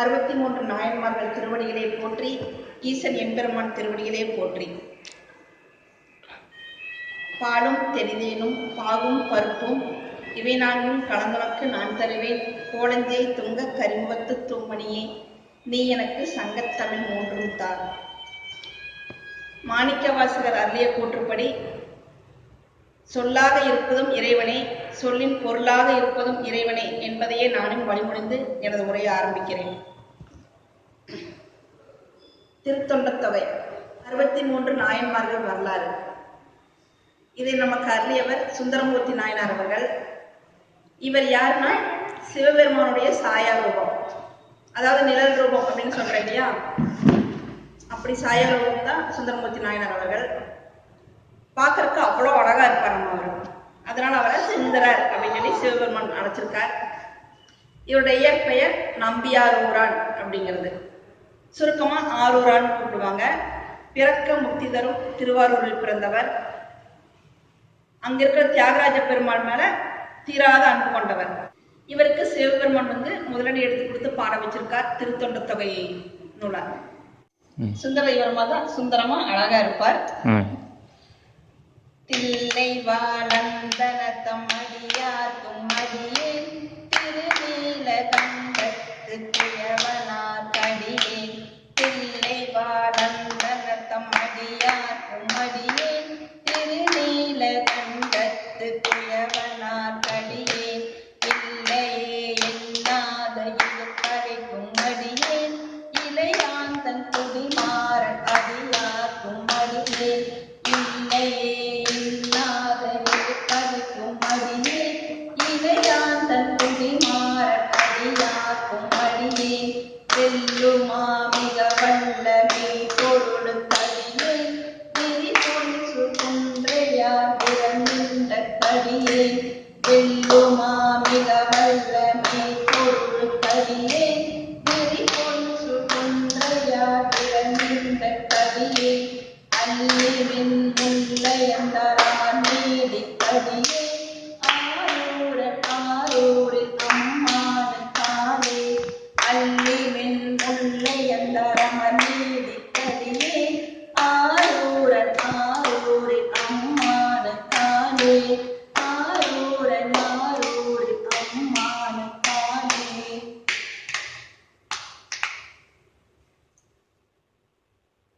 அறுபத்தி மூன்று நாயன்மார்கள் திருவடிகளே போற்றி ஈசன் எம்பெருமான் திருவடிகளே போற்றி. பாலும் தெளிதேனும் பாகும் பருப்பும் இவை நான்கும் கலந்துனக்கு நான் தருவேன். கோலஞ்சை துங்க கரிமுகத்து தூமணியே நீ எனக்கு சங்கத்தமிழ் மூன்றும் தார். மாணிக்கவாசகர் அருளிய கூற்றுப்படி சொல்லாக இருப்பதும் இறைவனே சொல்லின் பொருளாக இருப்பதும் இறைவனே என்பதையே நானும் வழிமுடிந்து எனது உரையை ஆரம்பிக்கிறேன். திருத்தொண்டத்தொகை. அறுபத்தி மூன்று நாயன்மார்கள் வரலாறு. இதை நமக்கு அருளியவர் சுந்தரமூர்த்தி நாயனார் அவர்கள். இவர் யாருன்னா சிவபெருமானுடைய சாயா ரூபம். அதாவது நிழல் ரூபம் அப்படின்னு சொல்றேன் இல்லையா? அப்படி சாயா ரூபம் தான் சுந்தரமூர்த்தி நாயனார் அவர்கள். பார்க்கறதுக்கு அவ்வளோ அழகா இருப்பார் நம்ம அவர். அதனால அவரை சுந்தரர் அப்படின்னு சொல்லி சிவபெருமான் அழைச்சிருக்கார். இவருடைய இயற்பெயர் நம்பியாரூரான் அப்படிங்கிறது. சுருக்கமா ஆரூரான்னு கூப்பிடுவாங்க. பிறக்க முக்தி தரும் திருவாரூரில் பிறந்தவர். அங்க இருக்கிற தியாகராஜ பெருமாள் மேல தீராத அன்பு கொண்டவர். இவருக்கு சிவபெருமான் வந்து முதலடி எடுத்து கொடுத்து பாட வச்சிருக்கார். திருத்தொண்ட தொகை நூலா. சுந்தர தான் சுந்தரமா அழகா இருப்பார். தில்லை வாழந்தனத்தம் Amém.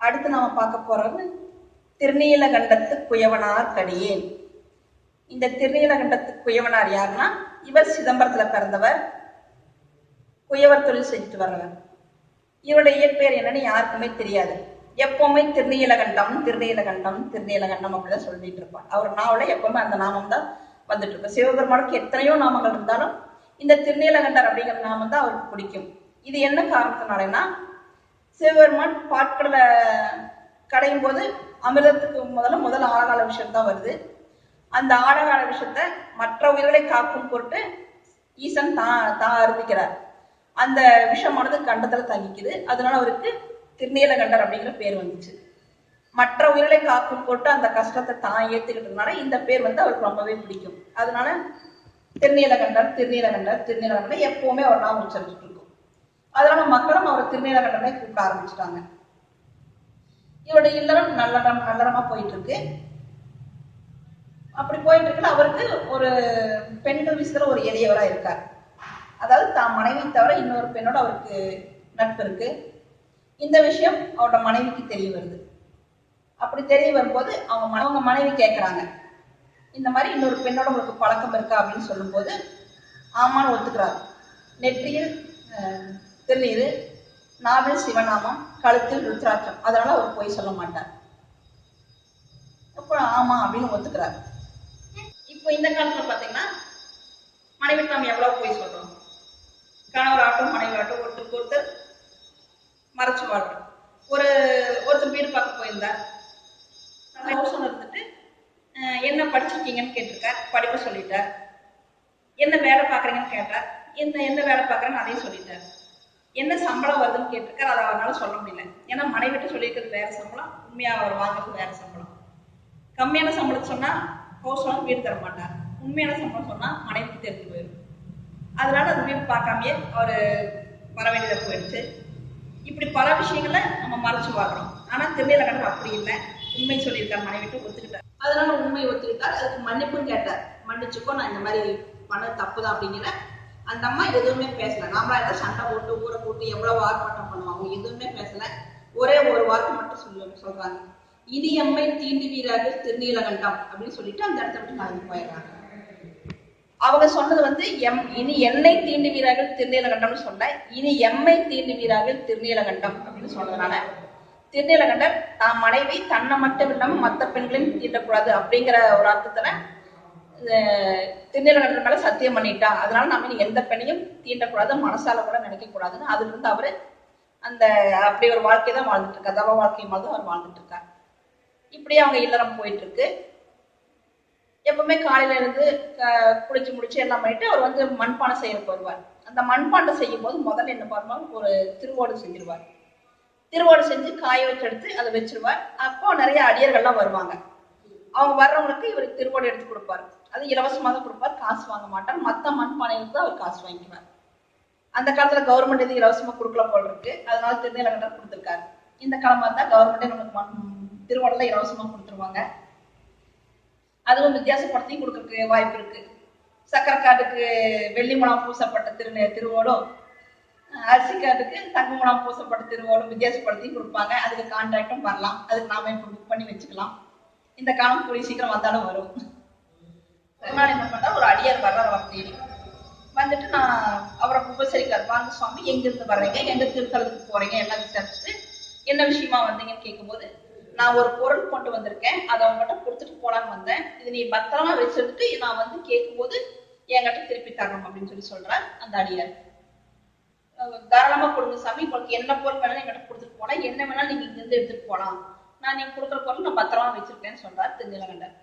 அடுத்து நாம பார்க்க போறது திருநீலகண்டத்து குயவனார் கடியேன். இந்த திருநீலகண்டத்து குயவனார் யாருன்னா? இவர் சிதம்பரத்துல பிறந்தவர். குயவர் தொழில் செஞ்சுட்டு வர்றவர். இவருடைய இயற்பெயர் என்னன்னு யாருக்குமே தெரியாது. எப்பவுமே திருநீலகண்டம் திருநீலகண்டம் திருநீலகண்டம் அப்படிதான் சொல்லிட்டு இருப்பார். அவர் நாவல எப்பவுமே அந்த நாமம் தான் வந்துட்டு இருக்கும். சிவபெருமானுக்கு எத்தனையோ நாமங்கள் இருந்தாலும் இந்த திருநீலகண்டர் அப்படிங்கிற நாமம் தான் அவருக்கு பிடிக்கும். இது என்ன காரணத்தினாலன்னா சிவபெருமான் பாட்களை கடையும் போது அமிர்தத்துக்கு முதல்ல முதல் ஆழகால விஷயம் தான் வருது. அந்த ஆழகால விஷயத்த மற்ற உயிர்களை காக்கும் பொருட்டு ஈசன் தான் தான் அருந்திக்கிறார். அந்த விஷமானது கண்டத்துல தங்கிக்குது. அதனால அவருக்கு திருநீலகண்டர் அப்படிங்கிற பேர் வந்துச்சு. மற்ற உயிர்களை காக்கும் போட்டு அந்த கஷ்டத்தை தான் ஏத்துக்கிட்டதுனால இந்த பேர் வந்து அவருக்கு ரொம்பவே பிடிக்கும். அதனால திருநீலகண்டர் திருநீலகண்டர் திருநீலகண்டர் எப்பவுமே அவர் நாம உச்சரிச்சுட்டு அதனால மக்களும் அவரை திருநீலகண்டனை கூப்பிட ஆரம்பிச்சிட்டாங்க. இவருடைய இல்லறம் நல்லறம் நல்லறமா போயிட்டு இருக்கு அப்படி போயிட்டு இருக்குல்ல அவருக்கு ஒரு பெண்கள் விஷயத்துல ஒரு எளியவரா இருக்கார். அதாவது தான் மனைவி தவிர இன்னொரு பெண்ணோட அவருக்கு நட்பு இருக்கு. இந்த விஷயம் அவரோட மனைவிக்கு தெரிய வருது. அப்படி தெரிய வரும்போது அவங்க அவங்க மனைவி கேட்குறாங்க இந்த மாதிரி இன்னொரு பெண்ணோட உங்களுக்கு பழக்கம் இருக்கா அப்படின்னு சொல்லும்போது ஆமான்னு ஒத்துக்கிறார். நெற்றியில் அஹ், திருநீர் நாவில் சிவநாமம் கழுத்தில் ருத்ராட்சம். அதனால அவர் பொய் சொல்ல மாட்டார். அப்புறம் ஆமா அப்படின்னு ஒத்துக்கிறார். இப்போ இந்த காலத்துல பாத்தீங்கன்னா மனைவி நாம் எவ்வளவு பொய் சொல்றோம்? கணவர் ஆட்டும் மனைவி ஆட்டும் ஒருத்தருக்கு ஒருத்தர் மறைச்சு வாழ்றோம். ஒரு ஒருத்தர் வீடு பார்க்க போயிருந்தார். ஹவுஸ் இருந்துட்டு அஹ், என்ன படிச்சிருக்கீங்கன்னு கேட்டிருக்கார். படிப்பு சொல்லிட்டார். என்ன வேலை பார்க்குறீங்கன்னு கேட்டார். என்ன என்ன வேலை பார்க்குறேன்னு அதையும் சொல்லிட்டார். என்ன சம்பளம் வருதுன்னு கேட்டிருக்கார் அதை அவரால் சொல்ல முடியல. ஏன்னா மனைவிட்டு சொல்லியிருக்கிறது வேற சம்பளம் உண்மையாக அவர் வாங்குறது வேற சம்பளம். கம்மியான சம்பளம் சொன்னால் ஹவுஸ் ஓனர் வீடு தர மாட்டார். உண்மையான சம்பளம் சொன்னால் மனைவிக்கு தெரிஞ்சு போயிடும். அதனால அது வீடு பார்க்காமயே அவர் வர வேண்டியதாக போயிடுச்சு. இப்படி பல விஷயங்களை நம்ம மறைச்சு பார்க்குறோம். ஆனால் திருநீல கணக்கு அப்படி இல்லை. உண்மை சொல்லியிருக்கார் மனைவிட்டு ஒத்துக்கிட்டார். அதனால உண்மை ஒத்துக்கிட்டார். அதுக்கு மன்னிப்பும் கேட்டார். மன்னிச்சுக்கோ நான் இந்த மாதிரி பண்ண தப்பு தான் அப்படிங்கிற அந்த அம்மா எதுவுமே பேசல. நாமளா இருந்தா சண்டை போட்டு ஊரை போட்டு எவ்வளவு ஆர்ப்பாட்டம் பண்ணுவாங்க அவங்க எதுவுமே பேசல. ஒரே ஒரு வார்த்தை மட்டும் சொல்லு சொல்றாங்க. இனி எம்மை தீண்டி வீராக திருநீலகண்டம் அப்படின்னு சொல்லிட்டு அந்த இடத்த விட்டு கிளம்பி போயிடுறாங்க. அவங்க சொன்னது வந்து எம் இனி என்னை தீண்டி வீராக திருநீலகண்டம்னு சொன்ன இனி எம்மை தீண்டி வீராக திருநீலகண்டம் அப்படின்னு சொன்னதுனால திருநீலகண்டர் தான் மனைவி தன்னை மட்டும் இல்லாம மற்ற பெண்களையும் தீண்டக்கூடாது அப்படிங்கிற ஒரு அர்த்தத்துல திருநீலகண்டர் மேல சத்தியம் பண்ணிட்டா. அதனால நம்ம இனி எந்த பெண்ணையும் தீண்டக்கூடாது மனசால கூட நினைக்க கூடாதுன்னு அதுல இருந்து அவரு அந்த அப்படி ஒரு வாழ்க்கை தான் வாழ்ந்துட்டு இருக்கார் தவ வாழ்க்கை மாதிரி தான் அவர் வாழ்ந்துட்டு இருக்கார் இப்படியே அவங்க இல்லறம் போயிட்டு இருக்கு எப்பவுமே காலையில இருந்து க- குளிச்சு முடிச்சு எல்லாம் பண்ணிட்டு அவர் வந்து மண்பானை செய்யறதுக்கு வருவார். அந்த மண்பாண்டை செய்யும் போது முதல்ல என்ன பண்ணுவார்? ஒரு திருவோடு செஞ்சிருவார். திருவோடு செஞ்சு காய வச்சு எடுத்து அதை வச்சிருவார். அப்போ நிறைய அடியர்கள்லாம் வருவாங்க. அவங்க வர்றவங்களுக்கு இவர் திருவோடு எடுத்து கொடுப்பாரு. அது இலவசமாக தான் கொடுப்பார். காசு வாங்க மாட்டார். மற்ற மண்பானைகளுக்கு தான் அவர் காசு வாங்கிக்குவார். அந்த காலத்துல கவர்மெண்ட் இது இலவசமா கொடுக்கல போல் இருக்கு. அதனால திருநீலகண்டர் கொடுத்துருக்காரு. இந்த காலமா இருந்தா கவர்மெண்டே நமக்கு மண் திருவோடல இலவசமா கொடுத்துருவாங்க. அதுவும் வித்தியாசப்படுத்தி கொடுக்கறதுக்கு வாய்ப்பு இருக்கு. சக்கரை காட்டுக்கு வெள்ளி முலாம் பூசப்பட்ட திரு திருவோடும் அரிசி காட்டுக்கு தங்க முலாம் பூசப்பட்ட திருவோடும் வித்தியாசப்படுத்தி கொடுப்பாங்க. அதுக்கு கான்ட்ராக்டும் வரலாம். அதுக்கு நாம இப்போ புக் பண்ணி வச்சுக்கலாம். இந்த காலம் கூடிய சீக்கிரம் வந்தாலும் வரும். முன்னாடி என்ன பண்ணா ஒரு அடியார் வர்றார் அவர் தேடி. வந்துட்டு நான் அவரை உபசரிக்கார் வாங்க சுவாமி எங்கிருந்து வர்றீங்க? எங்க திருத்தலத்துக்கு போறீங்க? எல்லாம் விசாரிச்சுட்டு என்ன விஷயமா வந்தீங்கன்னு கேட்கும்போது நான் ஒரு பொருள் கொண்டு வந்திருக்கேன். அதை அவங்ககிட்ட கொடுத்துட்டு போலான்னு வந்தேன். இது நீ பத்திரமா வச்சிருந்துட்டு நான் வந்து கேட்கும்போது என்கிட்ட திருப்பி தரணும் அப்படின்னு சொல்லி சொல்றார் அந்த அடியார். தாராளமா கொடுங்க சாமி. உங்களுக்கு என்ன பொருள் வேணாலும் என்கிட்ட கொடுத்துட்டு போலாம். என்ன வேணாலும் நீங்க இங்க இருந்து எடுத்துட்டு போலாம். நான் நீங்க கொடுக்குற பொருள் நான் பத்திரமா வச்சிருக்கேன்னு சொல்றாரு திருநிலகண்டர்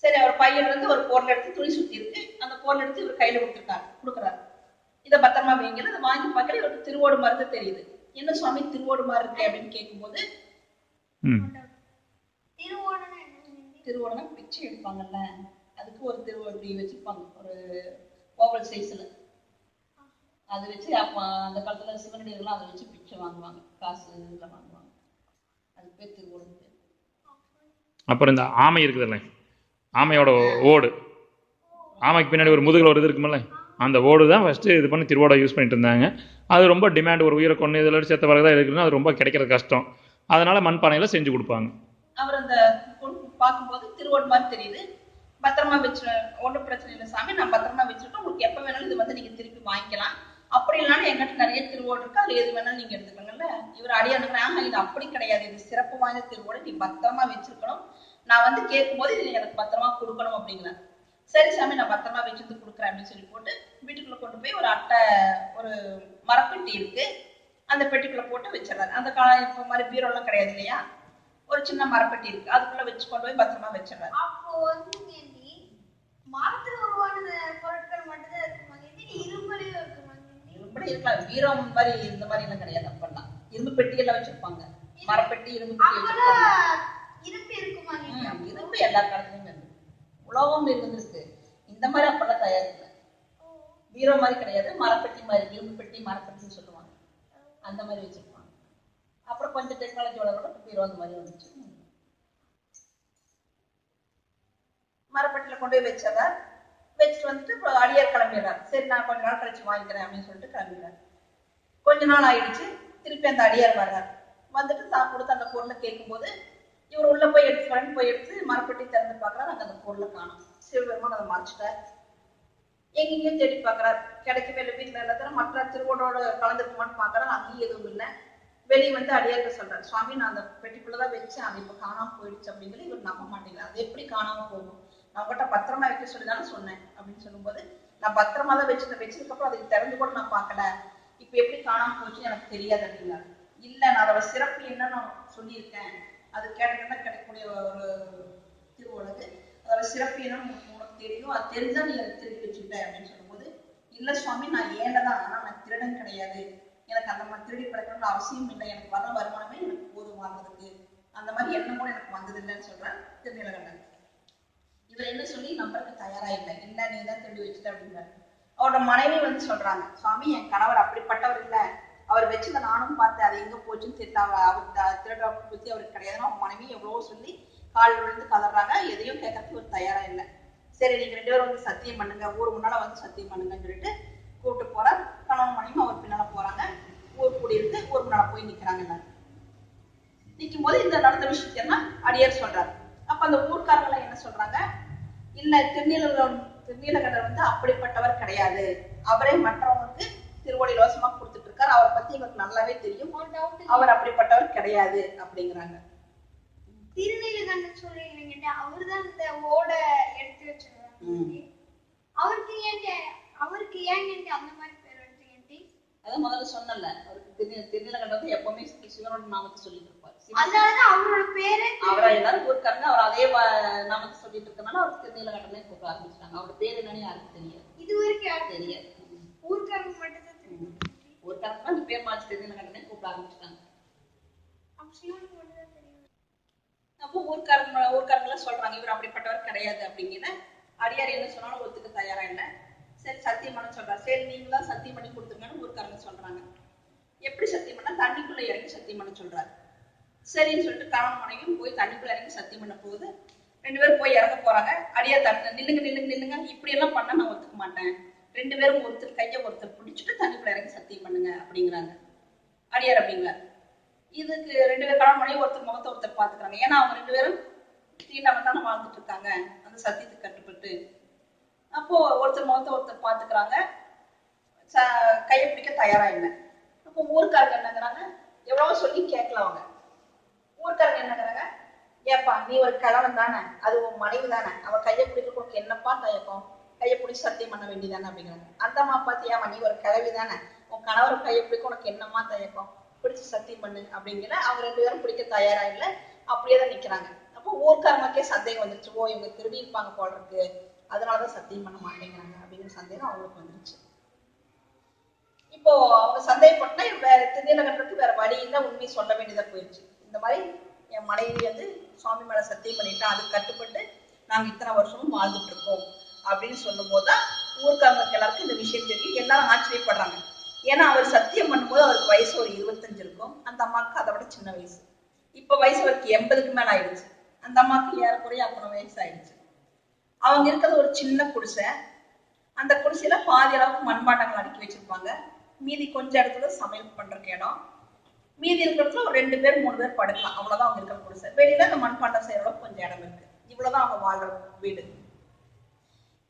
சரி அவர் பையன்ல இருந்து ஒரு பொருள் எடுத்து துணி சுத்தி இருக்கு. அந்த பொருள் எடுத்து இவர் கையில கொடுத்துருக்காரு. கொடுக்குறாரு. இதை பத்திரமா வைங்க அதை வாங்கி பார்க்கல இவருக்கு திருவோடு மருந்து தெரியுது. என்ன சுவாமி திருவோடு மாதிரி இருக்கு அப்படின்னு கேட்கும்போது திருவோடுனா பிச்சை எடுப்பாங்கல்ல. அதுக்கு ஒரு திருவோடு இப்படி வச்சிருப்பாங்க. ஒரு ஓவல் சைஸ்ல அது வச்சு அப்ப அந்த காலத்துல சிவனடிகள்லாம் அதை வச்சு பிச்சை வாங்குவாங்க. காசு இதெல்லாம் வாங்குவாங்க. அது பேர் திருவோடு அப்புறம் இந்த ஆமை இருக்குதுல்ல. ஆமையோட ஓடு. ஆமைக்கு பின்னாடி ஒரு முதுகில் ஒரு இது இருக்குமில்ல? அந்த ஓடு தான் ஃபஸ்ட்டு இது பண்ணி திருவோட யூஸ் பண்ணிட்டு இருந்தாங்க. அது ரொம்ப டிமாண்ட் ஒரு உயிரை கொண்டு இதில் சேர்த்த பிறகு தான் இருக்குன்னா அது ரொம்ப கிடைக்கிறது கஷ்டம். அதனால மண்பானையில் செஞ்சு கொடுப்பாங்க. அவர் அந்த பார்க்கும்போது திருவோடு மாதிரி தெரியுது. பத்திரமா வச்சு ஒன்றும் பிரச்சனை இல்லை சாமி நான் பத்திரமா வச்சுருக்கோம் உங்களுக்கு எப்போ வேணாலும் இது வந்து நீங்கள் திருப்பி வாங்கிக்கலாம். அப்படி இல்லைனாலும் எங்கிட்ட நிறைய திருவோடு இருக்கு. அது எது வேணாலும் நீங்கள் எடுத்துக்கோங்கல்ல. இவர் அடியானுங்க ஆஹா இது அப்படி கிடையாது. இது சிறப்பு வாய்ந்த திருவோடு. நீ பத்திரமா வச்சிருக்கணும். நான் வந்து கேட்கும்போது இது எனக்கு பத்திரமா கொடுக்கணும் அப்படிங்கிறேன் சரி சாமி நான் பத்திரமா வச்சிருந்து கொடுக்குறேன் அப்படின்னு சொல்லி போட்டு வீட்டுக்குள்ள கொண்டு போய் ஒரு அட்டை ஒரு மரப்பெட்டி இருக்கு. அந்த பெட்டிக்குள்ள போட்டு வச்சிடறாரு. அந்த கால இப்போ மாதிரி பீரோலாம் கிடையாது இல்லையா? ஒரு சின்ன மரப்பெட்டி இருக்கு. அதுக்குள்ள வச்சு கொண்டு போய் பத்திரமா வச்சிடறாரு. அப்போ வந்து மரத்துல உருவான பொருட்கள் மட்டும்தான் இருக்குமா இரும்பலையும் இருக்குமா இப்படி இருக்கலாம். வீரம் மாதிரி இந்த மாதிரி எல்லாம் கிடையாது அப்பெல்லாம். இரும்பு பெட்டியெல்லாம் வச்சிருப்பாங்க. மரப்பெட்டி இரும்பு பெட்டி வச்சிருப்பாங்க. இருக்குமா இரும்பு எல்லா காலத்துலயும் இருக்கு உலோகம் இருந்திருக்கு இந்த மாதிரி அப்பெல்லாம் தயாரிக்கல பீரோ மாதிரி கிடையாது. மரப்பெட்டி மாதிரி இரும்பு பெட்டி மரப்பெட்டின்னு சொல்லுவாங்க. அந்த மாதிரி வச்சிருப்பாங்க. அப்புறம் கொஞ்சம் டெக்னாலஜியோட கூட பீரோ அந்த மாதிரி வந்துச்சு. மரப்பெட்டியில கொண்டு போய் வச்சதார் வச்சுட்டு வந்துட்டு அடியார் கிளம்பிடுறார். சரி நான் கொஞ்ச நாள் கழிச்சு வாங்கிக்கிறேன் அப்படின்னு சொல்லிட்டு கிளம்பிடுறார். கொஞ்ச நாள் ஆயிடுச்சு. திருப்பி அந்த அடியார் வர்றார். வந்துட்டு தான் கொடுத்து அந்த பொருளை கேட்கும்போது இவர் உள்ள போய் எடுத்து ஃப்ரெண்ட் போய் எடுத்து மரப்பட்டி திறந்து பார்க்கறாரு அங்க அந்த பொருளை காணும். சிவபெருமான் அதை மறைச்சிட்டார். எங்கேயும் தேடி பார்க்கறாரு கிடைக்கவே இல்லை வீட்டுல எல்லாத்தையும் மற்ற திருவோடோட கலந்துருக்குமான்னு பார்க்கறாரு அங்கேயும் எதுவும் இல்லை. வெளியே வந்து அடியாக சொல்றாரு சுவாமி நான் அந்த பெட்டிக்குள்ளதான் வச்சேன். அது இப்ப காணாம போயிடுச்சு அப்படிங்கிறது இவர் நம்ப மாட்டேங்கிறார். அது எப்படி காணாம போகும்? நான் கிட்ட பத்திரமா வைக்க சொல்லி தானே சொன்னேன் அப்படின்னு சொல்லும்போது நான் பத்திரமா தான் வச்சிருந்தேன். வச்சதுக்கு அப்புறம் அதை திறந்து கூட நான் பார்க்கல இப்ப எப்படி காணாம போச்சுன்னு எனக்கு தெரியாது அப்படிங்கிறார். இல்ல நான் அதோட சிறப்பு என்னன்னு நான் சொல்லியிருக்கேன். அது கேட்டதுன்னா கிடைக்கக்கூடிய ஒரு திருவுலகு அதோட சிறப்பு என்னன்னு உனக்கு உனக்கு தெரியும் அது தெரிஞ்சா நீ அதை திருப்பி வச்சுக்கிட்ட அப்படின்னு சொல்லும்போது இல்ல சுவாமி நான் ஏண்டதான் ஆனா நான் திருடன் கிடையாது. எனக்கு அந்த மாதிரி திருடி படைக்கணும்னு அவசியம் இல்லை. எனக்கு வர வருமானமே எனக்கு போதும் வாங்குறதுக்கு. அந்த மாதிரி எண்ணம் கூட எனக்கு வந்தது இல்லைன்னு சொல்றேன் திருநிலகண்டன். இவர் என்ன சொல்லி நம்பருக்கு தயாரா இல்லை. இல்ல நீ தான் திருடி வச்சுட்ட அப்படிங்கிறாரு அவரோட மனைவி வந்து சொல்றாங்க சுவாமி என் கணவர் அப்படிப்பட்டவர் இல்ல அவர் வச்சதை நானும் பார்த்தேன் அது எங்க போச்சுன்னு தெரியல. அவர் அவர் த- அவருக்கு கிடையாதுன்னு அவங்க மனைவி எவ்வளவோ சொல்லி கால் விழுந்து கதறாங்க. எதையும் கேட்கறதுக்கு ஒரு தயாரா இல்லை. சரி நீங்க ரெண்டு பேரும் வந்து சத்தியம் பண்ணுங்க. ஊர் முன்னால வந்து சத்தியம் பண்ணுங்கன்னு சொல்லிட்டு கூப்பிட்டு போறார். கணவன் மனைவி அவர் பின்னால போறாங்க. ஊர் கூடியிருந்து ஊர் முன்னால போய் நிக்கிறாங்க எல்லாரும். நிற்கும் போது இந்த நடந்த விஷயத்த அடியார் சொல்றாரு. அப்ப அந்த ஊர்க்காரங்க என்ன சொல்றாங்க? இல்ல திருநீலகண்ட திருநீலகண்டர் வந்து அப்படிப்பட்டவர் கிடையாது. அவரே மற்றவங்களுக்கு திருவடி இலவசமா கொடுத்து இருக்காரு அவரை பத்தி எங்களுக்கு நல்லாவே தெரியும். அவர் அப்படிப்பட்டவர் கிடையாது அப்படிங்கிறாங்க. திருநீலகண்டன் சொல்றீங்க அவர்தான் இந்த ஓட எடுத்து வச்சிருக்காங்க அவருக்கு ஏன் அவருக்கு ஏங்க அந்த மாதிரி பேர் எடுத்தீங்க அதான் முதல்ல சொன்னல அவருக்கு திரு திருநீலகண்டர் வந்து எப்பவுமே சிவனோட நாமத்தை சொல்லிட்டு இருப்பார் அதனாலதான் அவரோட பேரே அவரை எல்லாரும் ஊர்க்காரங்க அவர் அதே நாமத்தை சொல்லிட்டு இருக்கனால அவருக்கு திருநீலகண்டனே கூப்பிட ஆரம்பிச்சிட்டாங்க. அவரோட பேர் என்னன்னு யாருக்கும் தெரியாது. இது வரைக்கும் யாருக்கு தெரியாது. ஊர்க்காரங்க மட்டும் தான் தெரியும். ஊர்க்காரங்க அந்த பேர் மாற்றி திருநீலகண்டனே கூப்பிட ஆரம்பிச்சிட்டாங்க. அப்ப ஊர்க்காரங்க ஊர்க்காரங்களாம் சொல்றாங்க இவர் அப்படிப்பட்டவர் கிடையாது அப்படிங்கிற. அடியார் என்ன சொன்னாலும் ஒத்துக்க தயாரா இல்லை. சரி சத்தியம் பண்ண சொல்றாரு சரி நீங்களாம் சத்தியம் பண்ணி கொடுத்துருங்கன்னு ஊர்க்காரங்க சொல்றாங்க. எப்படி சத்தியம் பண்ணா தண்ணிக்குள்ள இறங்கி சத்தியம் பண்ண சொல்றாரு. சரின்னு சொல்லிட்டு கணவன் மனைவியும் போய் தண்ணிக்குள்ள இறங்கி சத்தியம் பண்ண போகுது. ரெண்டு பேரும் போய் இறங்க போறாங்க. அடியார் தட்டு நில்லுங்க நில்லுங்க நில்லுங்க. இப்படி எல்லாம் பண்ண நான் ஒத்துக்க மாட்டேன். ரெண்டு பேரும் ஒருத்தர் கையை ஒருத்தர் பிடிச்சிட்டு தண்ணிக்குள்ள இறங்கி சத்தியம் பண்ணுங்க அப்படிங்கிறாங்க. அடியார் அப்படிங்கிறார். இதுக்கு ரெண்டு பேர் கணவன் மனைவி ஒருத்தர் முகத்தை ஒருத்தர் பாத்துக்கிறாங்க ஏன்னா அவங்க ரெண்டு பேரும் தீண்டாம தானே வாழ்ந்துட்டு இருக்காங்க. அந்த சத்தியத்துக்கு கட்டுப்பட்டு. அப்போ ஒருத்தர் முகத்தை ஒருத்தர் பாத்துக்கிறாங்க ச- கையை பிடிக்க தயாரா இல்லை. அப்போ ஊருக்காரங்க என்னங்கிறாங்க எவ்வளவோ சொல்லி கேட்கல அவங்க. ஊருக்காரங்க என்னங்கிறாங்க ஏப்பா நீ ஒரு கணவன் தானே. அது உன் மனைவி தானே. அவ கையை பிடிக்க உனக்கு என்னப்பா தயக்கம்? கையை பிடிச்சி சத்தியம் பண்ண வேண்டியதானே அப்படிங்கிறாங்க. அந்த அம்மா பாத்தியாமா நீ ஒரு கிழவி தானே? உன் கணவர் கையை பிடிக்க உனக்கு என்னம்மா தயக்கம்? பிடிச்சி சத்தியம் பண்ணு அப்படிங்கிற அவங்க ரெண்டு பேரும் பிடிக்க தயாரா இல்லை. அப்படியே தான் நிக்கிறாங்க. அப்போ ஊர்க்காரங்களுக்கே சந்தேகம் வந்துருச்சு. ஓ இவங்க திருடி இருப்பாங்க போல இருக்கு. அதனாலதான் சத்தியம் பண்ண மாட்டேங்கிறாங்க அப்படிங்கிற சந்தேகம் அவங்களுக்கு வந்துருச்சு. இப்போ அவங்க சந்தேகப்பட்டா வேற திருநீலகண்டத்துக்கு வேற வழி இல்லை. உண்மை சொல்ல வேண்டியதா போயிடுச்சு இந்த மாதிரி என் மனைவி வந்து சுவாமி மேல சத்தியம் பண்ணிட்டா அதுக்கு கட்டுப்பட்டு நாங்க இத்தனை வருஷமும் வாழ்ந்துட்டு இருக்கோம். அப்படின்னு சொல்லும் போதுதான் ஊர்க்காரங்களுக்கு எல்லாருக்கும் இந்த விஷயம் தெரியும். எல்லாரும் ஆச்சரியப்படுறாங்க. ஏன்னா அவர் சத்தியம் பண்ணும்போது அவருக்கு வயசு ஒரு இருபத்தஞ்சு இருக்கும். அந்த அம்மாவுக்கு அதை விட சின்ன வயசு. இப்ப வயசு அவருக்கு எண்பதுக்கு மேல ஆயிடுச்சு. அந்த அம்மாவுக்கு ஏறக்குறைய அத்தனை வயசு ஆயிடுச்சு. அவங்க இருக்கிறது ஒரு சின்ன குடிசை. அந்த குடிசையில பாதி அளவுக்கு மண்பாண்டங்கள் அடுக்கி வச்சிருப்பாங்க. மீதி கொஞ்ச இடத்துல சமையல் பண்றதுக்கு இடம். மீதி இருக்கிறதுல ஒரு ரெண்டு பேர் மூணு பேர் படுக்கலாம். அவ்வளவுதான் அவங்க இருக்கிற குடிசை. வெளியில அந்த மண்பாண்டம் செய்யற கொஞ்சம் இடம் இருக்கு. இவ்வளவுதான் அவங்க வாழ்ற வீடு.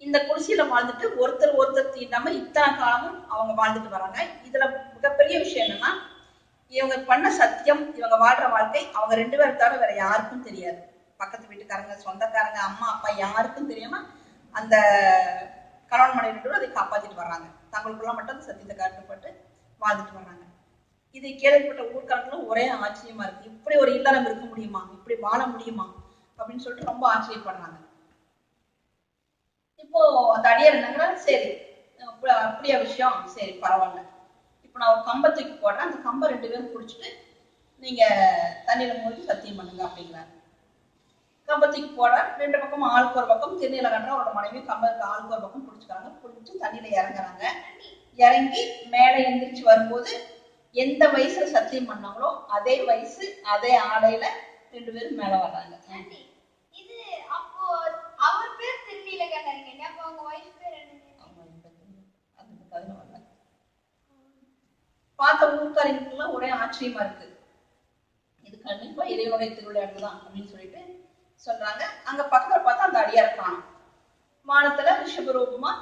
இந்த குடிசையில வாழ்ந்துட்டு ஒருத்தர் ஒருத்தர் தீண்டாம இத்தனை காலமும் அவங்க வாழ்ந்துட்டு வராங்க. இதுல மிகப்பெரிய விஷயம் என்னன்னா இவங்க பண்ண சத்தியம் இவங்க வாழ்ற வாழ்க்கை அவங்க ரெண்டு பேரை தவிர வேற யாருக்கும் தெரியாது. பக்கத்து வீட்டுக்காரங்க சொந்தக்காரங்க அம்மா அப்பா யாருக்கும் தெரியாம அந்த கணவன் மனைவி ரெண்டு அதை காப்பாத்திட்டு வர்றாங்க. தங்களுக்குள்ள மட்டும் அந்த சத்தியத்தை கட்டுப்பட்டு வாழ்ந்துட்டு வர்றாங்க. இதை கேள்விப்பட்ட ஊர்க்காரங்களும் ஒரே ஆச்சரியமா இருக்கு. இப்படி ஒரு இல்லறம் இருக்க முடியுமா? இப்படி வாழ முடியுமா? அப்படின்னு சொல்லிட்டு ரொம்ப ஆச்சரியப்படுறாங்க. இப்போ அந்த அடியார் என்னங்கிறாரு சரி அப்படியா விஷயம். சரி பரவாயில்ல. இப்போ நான் ஒரு கம்பை தூக்கி போடுறேன். அந்த கம்பை ரெண்டு பேரும் பிடிச்சிட்டு நீங்க தண்ணியில மூழ்கி சத்தியம் பண்ணுங்க அப்படிங்கிறாரு. கம்பை தூக்கி போடுறேன். ரெண்டு பக்கம் ஆளுக்கு ஒரு பக்கம் திருநீல கண்டா அவரோட மனைவி கம்பத்துக்கு ஆளுக்கு ஒரு பக்கம் பிடிச்சிக்கிறாங்க. பிடிச்சிட்டு தண்ணியில இறங்குறாங்க. இறங்கி மேலே எந்திரிச்சு வரும்போது எந்த வயசுல சத்தியம் பண்ணாங்களோ அதே வயசு அதே ஆடையில ரெண்டு பேரும் மேல வர்றாங்க. இது அப்போ அவர் பேர் திருநீலகண்டனுங்க அப்போ அவங்க ஒய்ஃப் பேர் என்னங்க? ஆமா, இந்த அந்த பார்த்த ஊர்க்காரங்களுக்குலாம் ஒரே ஆச்சரியமா இருக்கு. இது கண்டிப்பா இறைவகை திருவிளையாட்டு தான் அப்படின்னு சொல்லிட்டு சொல்றாங்க. அங்க பக்கத்துல பார்த்தா அந்த அடியார் காணும். வானத்துல ரிஷபரூபமா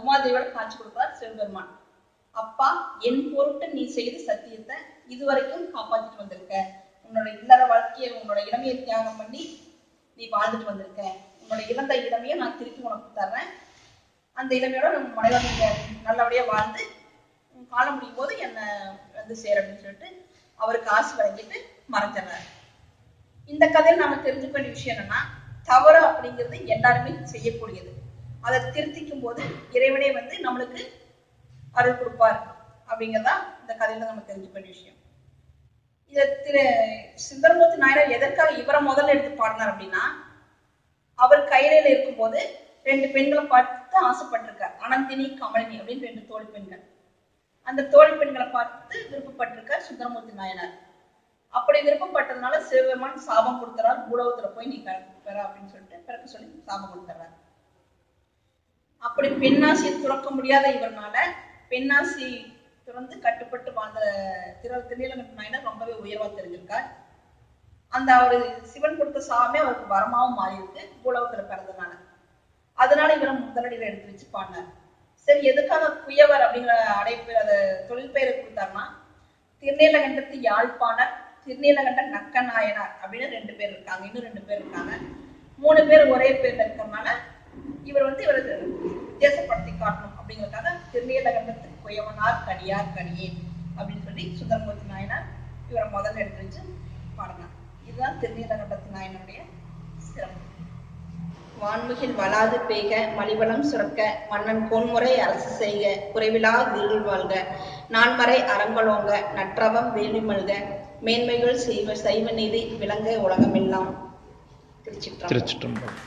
உமாதேவியோட காட்சி கொடுப்பார் சிவபெருமான். அப்பா என் பொருட்டு நீ செய்த சத்தியத்தை இதுவரைக்கும் காப்பாத்திட்டு வந்திருக்க. உன்னோட இல்லற வாழ்க்கையை உன்னோட இளமையை தியாகம் பண்ணி நீ வாழ்ந்துட்டு வந்திருக்க. உன்னோட இழந்த இளமையை நான் திருப்பி உனக்கு தர்றேன். அந்த இளமையோட நம்ம மனைவி நீங்க நல்லபடியா வாழ்ந்து காலம் முடியும் போது என்ன வந்து சேர் அப்படின்னு சொல்லிட்டு அவருக்கு ஆசை வழங்கிட்டு மறைஞ்சிடுறாரு இந்த கதையில் நம்ம தெரிஞ்சுக்க வேண்டிய விஷயம் என்னன்னா தவறு அப்படிங்கிறது எல்லாருமே செய்யக்கூடியது. அதை திருத்திக்கும் போது இறைவனே வந்து நம்மளுக்கு அருள் கொடுப்பார் அப்படிங்கிறதா இந்த கதையில நம்ம தெரிஞ்சுக்க வேண்டிய விஷயம். இத திரு சுந்தரமூர்த்தி நாயனர் எதற்காக இவரை முதல்ல எடுத்து பாடினார் அப்படின்னா அவர் கையில இருக்கும்போது ரெண்டு பெண்களை பார்த்து ஆசைப்பட்டிருக்கார் அனந்தினி கமலினி அப்படின்னு ரெண்டு தோழி பெண்கள் அந்த தோழி பெண்களை பார்த்து விருப்பப்பட்டிருக்கார் சுந்தரமூர்த்தி நாயனார் அப்படி விருப்பப்பட்டதுனால சிவபெருமான் சாபம் கொடுத்துறாரு பூலோகத்துல போய் நீ பெற அப்படின்னு சொல்லிட்டு பிறக்க சொல்லி சாபம் கொடுத்துறாரு அப்படி பெண்ணாசியை துறக்க முடியாத இவர்னால பெண்ணாசி துறந்து கட்டுப்பட்டு வாழ்ந்த திரு திருநீலகண்ட நாயனார் ரொம்பவே உயர்வா தெரிஞ்சிருக்கார் அந்த அவரு சிவன் கொடுத்த சாமே அவருக்கு வரமாவும் மாறி இருக்கு பூலோகத்துல பிறந்தனால அதனால இவரை முதலடியில எடுத்து வச்சு பாடினார். சரி எதுக்காக குயவர் அப்படிங்கிற அடைப்பு அதை தொழில் பெயரை கொடுத்தாருன்னா திருநீலகண்டத்து யாழ்ப்பாணர் திருநீலகண்ட நக்கநாயனார் அப்படின்னு ரெண்டு பேர் இருக்காங்க. இன்னும் ரெண்டு பேர் இருக்காங்க. மூணு பேர் ஒரே பேர்ல இருக்கிறதுனால இவர் வந்து இவர் வித்தியாசப்படுத்தி காட்டணும் அப்படிங்கிறதுக்காக திருநீலகண்டத்து குயவனார் கடியார் கடியே அப்படின்னு சொல்லி சுந்தரமூர்த்தி நாயனார் இவரை முதல்ல எடுத்து வச்சு பாடினார். இதுதான் திருநீலகண்டத்து நாயனுடைய சிறப்பு. வான்முகில் வளாது பெய்க மலிவளம் சுரக்க மன்னன் கொன்முறை அரசு செய்க குறைவிலா வீடு வாழ்க நான்மறை அறங்களோங்க நற்றவம் வேலி மல்க மேன்மைகள் செய்வ சைவ நீதி விளங்க உலகமெல்லாம். திருச்சிற்றம்பலம்.